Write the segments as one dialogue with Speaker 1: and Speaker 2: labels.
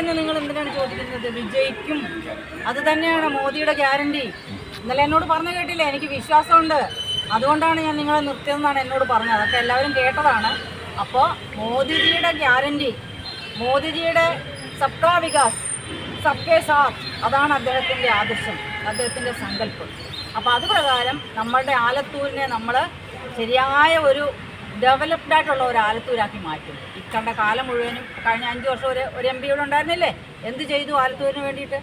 Speaker 1: എന്ന് നിങ്ങൾ എന്തിനാണ് ചോദിക്കുന്നത്? വിജയിക്കും. അത് തന്നെയാണ് മോദിയുടെ ഗ്യാരണ്ടി. ഇന്നലെ എന്നോട് പറഞ്ഞു കേട്ടില്ലേ? എനിക്ക് വിശ്വാസമുണ്ട്. അതുകൊണ്ടാണ് ഞാൻ നിങ്ങളെ നിർത്തിയതെന്നാണ് എന്നോട് പറഞ്ഞത്. അതൊക്കെ എല്ലാവരും കേട്ടതാണ്. അപ്പോൾ മോദിജിയുടെ ഗ്യാരണ്ടി മോദിജിയുടെ സബ്കാ വികാസ് സബ്കെ സാത്ത് അതാണ് അദ്ദേഹത്തിന്റെ ആദർശം അദ്ദേഹത്തിന്റെ സങ്കല്പം. അപ്പോൾ അത് പ്രകാരം നമ്മളുടെ ആലത്തൂരിനെ നമ്മൾ ശരിയായ ഒരു ഡെവലപ്ഡ് ആയിട്ടുള്ള ഒരു ആലത്തൂരാക്കി മാറ്റും. ഇക്കണ്ട കാലം മുഴുവനും കഴിഞ്ഞ അഞ്ച് വർഷം ഒരു ഒരു എം പി ഇവിടെ ഉണ്ടായിരുന്നില്ലേ? എന്ത് ചെയ്തു ആലത്തൂരിന് വേണ്ടിയിട്ട്?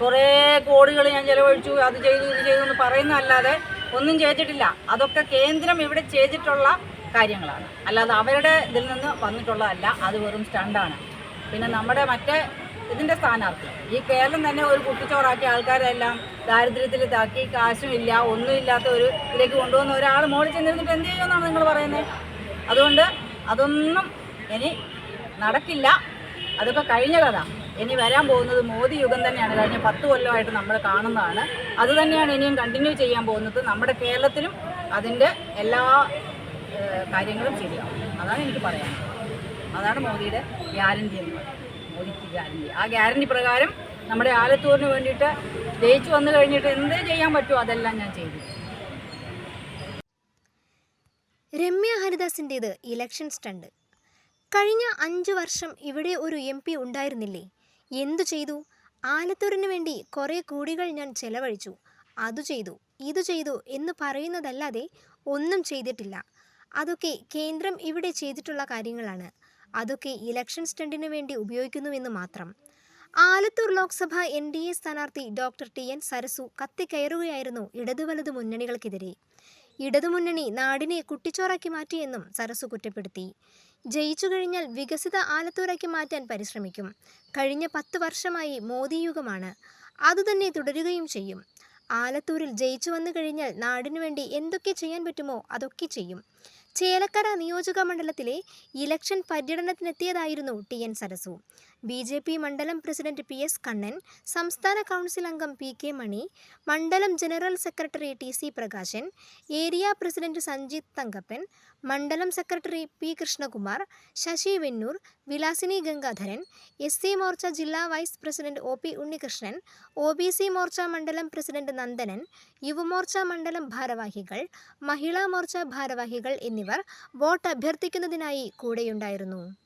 Speaker 1: കുറേ കോടികൾ ഞാൻ ചിലവഴിച്ചു അത് ചെയ്തു ഇത് ചെയ്തു എന്ന് പറയുന്നതല്ലാതെ ഒന്നും ചെയ്തിട്ടില്ല. അതൊക്കെ കേന്ദ്രം ഇവിടെ ചെയ്തിട്ടുള്ള കാര്യങ്ങളാണ്. അല്ലാതെ അവരുടെ ഇതിൽ നിന്ന് വന്നിട്ടുള്ളതല്ല അത് വെറും സ്റ്റണ്ടാണ്. പിന്നെ നമ്മുടെ മറ്റേ ഇതിന്റെ സ്ഥാനാർത്ഥി ഈ കേരളം തന്നെ ഒരു കുട്ടിച്ചോറാക്കിയ ആൾക്കാരെല്ലാം ദാരിദ്ര്യത്തിൽ താക്കി കാശുമില്ല ഒന്നുമില്ലാത്ത ഒരു ഇതിലേക്ക് കൊണ്ടുവന്ന ഒരാൾ മോളിൽ ചെന്നിരുന്നിട്ട് എന്ത് ചെയ്യുമെന്നാണ് നിങ്ങൾ പറയുന്നത്? അതുകൊണ്ട് അതൊന്നും ഇനി നടക്കില്ല. അതൊക്കെ കഴിഞ്ഞ കഥ. ഇനി വരാൻ പോകുന്നത് മോദി യുഗം തന്നെയാണ്. കഴിഞ്ഞ പത്ത് കൊല്ലമായിട്ട് നമ്മൾ കാണുന്നതാണ്. അത് തന്നെയാണ് ഇനിയും കണ്ടിന്യൂ ചെയ്യാൻ പോകുന്നത്. നമ്മുടെ കേരളത്തിലും അതിന്റെ എല്ലാ കാര്യങ്ങളും ശരിയാവും. അതാണ് എനിക്ക് പറയാനുള്ളത് അതാണ് മോദിയുടെ ഗ്യാരണ്ടി എന്ന് പറയുന്നത്. മോദിക്ക് ഗ്യാരണ്ടി. ആ ഗ്യാരണ്ടി പ്രകാരം നമ്മുടെ ആലത്തൂരിന് വേണ്ടിയിട്ട് ജയിച്ചു വന്നു കഴിഞ്ഞിട്ട് എന്ത് ചെയ്യാൻ പറ്റുമോ അതെല്ലാം ഞാൻ ചെയ്തു.
Speaker 2: രമ്യ ഹരിദാസിന്റേത് ഇലക്ഷൻ സ്റ്റണ്ട്. കഴിഞ്ഞ അഞ്ചു വർഷം ഇവിടെ ഒരു എം പി ഉണ്ടായിരുന്നില്ലേ? എന്തു ചെയ്തു? ആലത്തൂരിന് വേണ്ടി കുറേ കൂടികൾ ഞാൻ ചെലവഴിച്ചു. അതു ചെയ്തു ഇതു ചെയ്തു എന്ന് പറയുന്നതല്ലാതെ ഒന്നും ചെയ്തിട്ടില്ല. അതൊക്കെ കേന്ദ്രം ഇവിടെ ചെയ്തിട്ടുള്ള കാര്യങ്ങളാണ്. അതൊക്കെ ഇലക്ഷൻ സ്റ്റണ്ടിന് വേണ്ടി ഉപയോഗിക്കുന്നുവെന്ന് മാത്രം. Alathur Lok Sabha N D A സ്ഥാനാർത്ഥി ഡോക്ടർ ടി എൻ സരസു കത്തിക്കയറുകയായിരുന്നു ഇടതുവലതു മുന്നണികൾക്കെതിരെ. ഇടതുമുന്നണി നാടിനെ കുട്ടിച്ചോറാക്കി മാറ്റിയെന്നും സരസു കുറ്റപ്പെടുത്തി. ജയിച്ചു കഴിഞ്ഞാൽ വികസിത ആലത്തൂരാക്കി മാറ്റാൻ പരിശ്രമിക്കും. കഴിഞ്ഞ പത്ത് വർഷമായി മോദി യുഗമാണ്. അതുതന്നെ തുടരുകയും ചെയ്യും. ആലത്തൂരിൽ ജയിച്ചു വന്നു കഴിഞ്ഞാൽ നാടിനു വേണ്ടി എന്തൊക്കെ ചെയ്യാൻ പറ്റുമോ അതൊക്കെ ചെയ്യും. ചേലക്കര നിയോജക മണ്ഡലത്തിലെ election പര്യടനത്തിനെത്തിയതായിരുന്നു T N Sarasu. B J P മണ്ഡലം പ്രസിഡന്റ് പി എസ് കണ്ണൻ സംസ്ഥാന കൗൺസിൽ അംഗം പി കെ മണി മണ്ഡലം general secretary T C Prakashan area president Sanjith Thankappan മണ്ഡലം secretary P Krishnakumar Sasi Vennur Vilasini Gangadharan S C Morcha ജില്ലാ vice president O P Unnikrishnan O B C Morcha മണ്ഡലം president Nandanan Yuva Morcha മണ്ഡലം ഭാരവാഹികൾ മഹിളാ മോർച്ച ഭാരവാഹികൾ എന്നിവർ vote അഭ്യർത്ഥിക്കുന്നതിനായി കൂടെയുണ്ടായിരുന്നു